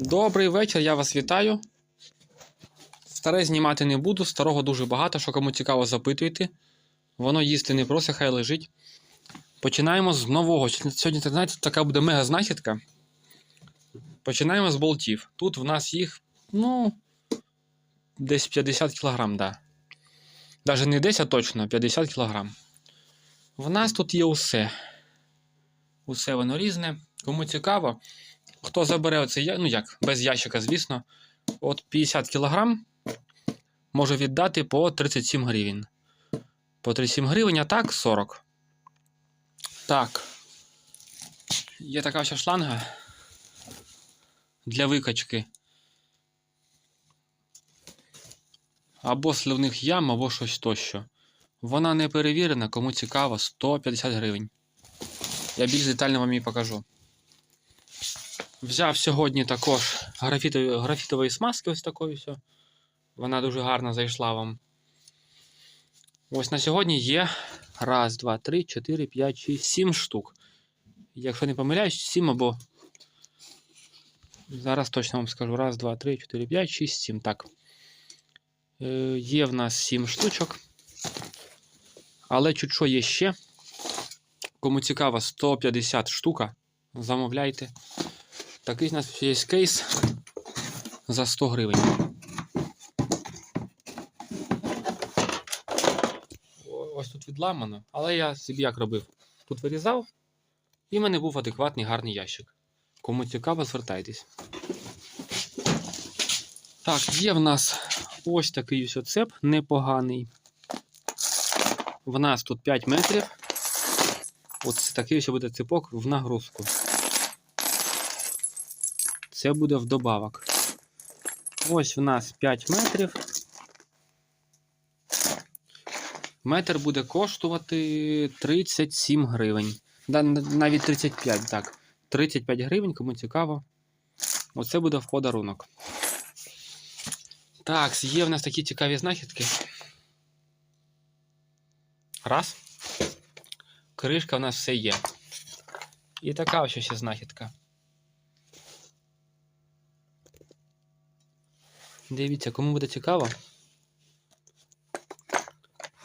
Добрий вечір, я вас вітаю. Старе знімати не буду, старого дуже багато, що кому цікаво запитуйте. Воно їсти не просить, хай лежить. Починаємо з нового. Сьогодні, знаєте, така буде мега знахідка. Починаємо з болтів. Тут в нас їх, ну, десь 50 кг, да. Навіть не 10, а точно 50 кг. В нас тут є усе. Усе воно різне. Кому цікаво, хто забере оцей, я- ну як, без ящика, звісно, от 50 кг може віддати по 37 гривень. По 37 гривень, а так 40. Так. Є така ще шланга для викачки. Або сливних ям, або щось тощо. Вона не перевірена, кому цікаво, 150 гривень. Я більш детально вам її покажу. Взяв сьогодні також графітової, графітової смазки, ось такої все. Вона дуже гарно зайшла вам. Ось на сьогодні є раз, два, три, чотири, п'ять, шість, сім штук. Якщо не помиляюсь, сім або. Зараз точно вам скажу. Раз, два, три, чотири, п'ять, шість, сім. Так. Е, є в нас сім штучок. Але чуть що є ще. Кому цікаво, 150 штука. Замовляйте. Такий у нас є кейс за 100 гривень. Ось тут відламано, але я собі як робив. Тут вирізав, і в мене був адекватний гарний ящик. Кому цікаво, звертайтесь. Так, є в нас ось такий ось оцеп непоганий. В нас тут 5 метрів. Ось такий ось буде цепок в нагрузку. Це буде вдобавок. Ось в нас 5 метрів. Метр буде коштувати 37 гривень. Навіть 35, так. 35 гривень, кому цікаво. Оце буде в подарунок. Так, є в нас такі цікаві знахідки. Раз. Кришка в нас все є. І така ось ще знахідка. Дивіться, кому буде цікаво.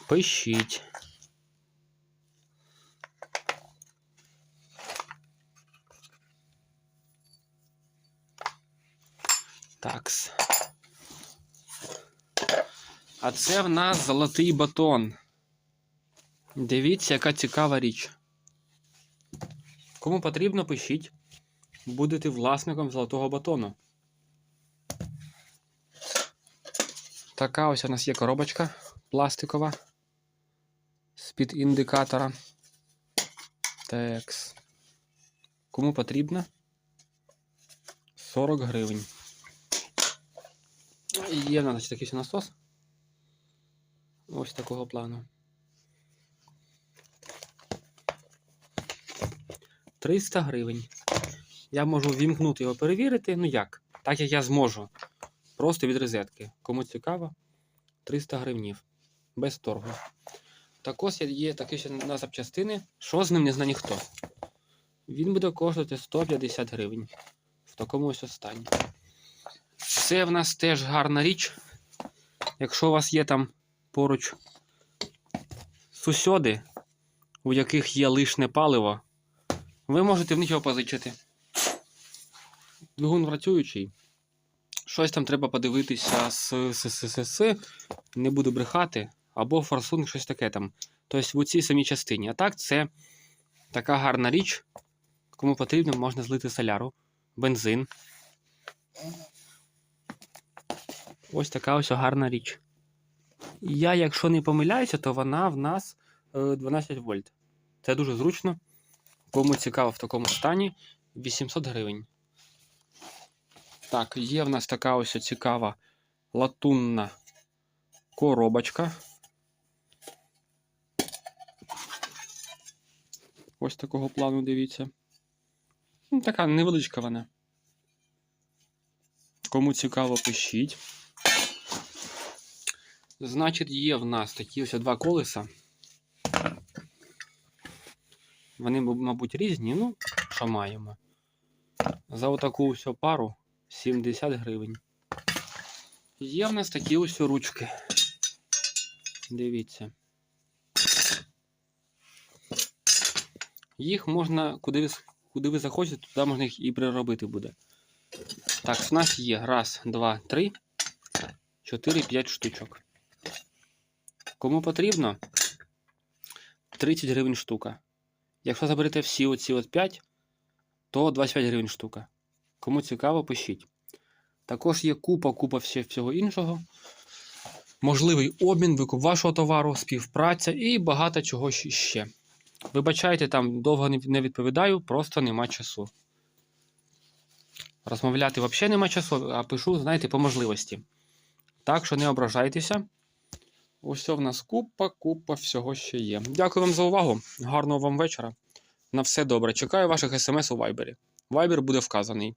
Пишіть. Такс. А це в нас золотий батон. Дивіться, яка цікава річ. Кому потрібно, пишіть. Будете власником золотого батону. Така ось у нас є коробочка пластикова з-під індикатора. Текс. Кому потрібно? 40 гривень. Є в нас такий насос. Ось такого плану. 300 гривень. Я можу вімкнути його перевірити. Ну як? Так як я зможу. Просто від розетки. Кому цікаво, 300 гривнів. Без торгу. Також є- такий ще на запчастини. Що з ним не знає ніхто. Він буде коштувати 150 гривень. В такому ось стані. Це в нас теж гарна річ. Якщо у вас є там поруч сусіди, у яких є лишне паливо, ви можете в них його позичити. Двигун працюючий. Щось там треба подивитися з, з, не буду брехати, або форсунг, щось таке там. Тобто в цій самій частині. А так, це така гарна річ. Кому потрібно, можна злити соляру, бензин. Ось така ось гарна річ. Я, якщо не помиляюся, то вона в нас е, 12 вольт. Це дуже зручно. Кому цікаво в такому стані 800 гривень. Так, є в нас така ось цікава латунна коробочка. Ось такого плану, дивіться. Ну, така невеличка вона. Кому цікаво, пишіть. Значить, є в нас такі ось два колеса. Вони, мабуть, різні, ну, що маємо. За отаку всю пару 70 гривень. Є в нас такі ось ручки. Дивіться. Їх можна, куди ви, куди ви захочете, туди можна їх і приробити буде. Так, у нас є раз, два, три, чотири, п'ять штучок. Кому потрібно? 30 гривень штука. Якщо заберете всі оці от 5, то 25 гривень штука. Кому цікаво, пишіть. Також є купа, купа всього іншого. Можливий обмін, викуп вашого товару, співпраця і багато чого ще. Вибачайте, там довго не- відповідаю, просто нема часу. Розмовляти взагалі нема часу, а пишу, знаєте, по можливості. Так що не ображайтеся. Ось в нас купа, купа всього ще є. Дякую вам за увагу. Гарного вам вечора. На все добре. Чекаю ваших смс у Вайбері. Вайбер буде вказаний.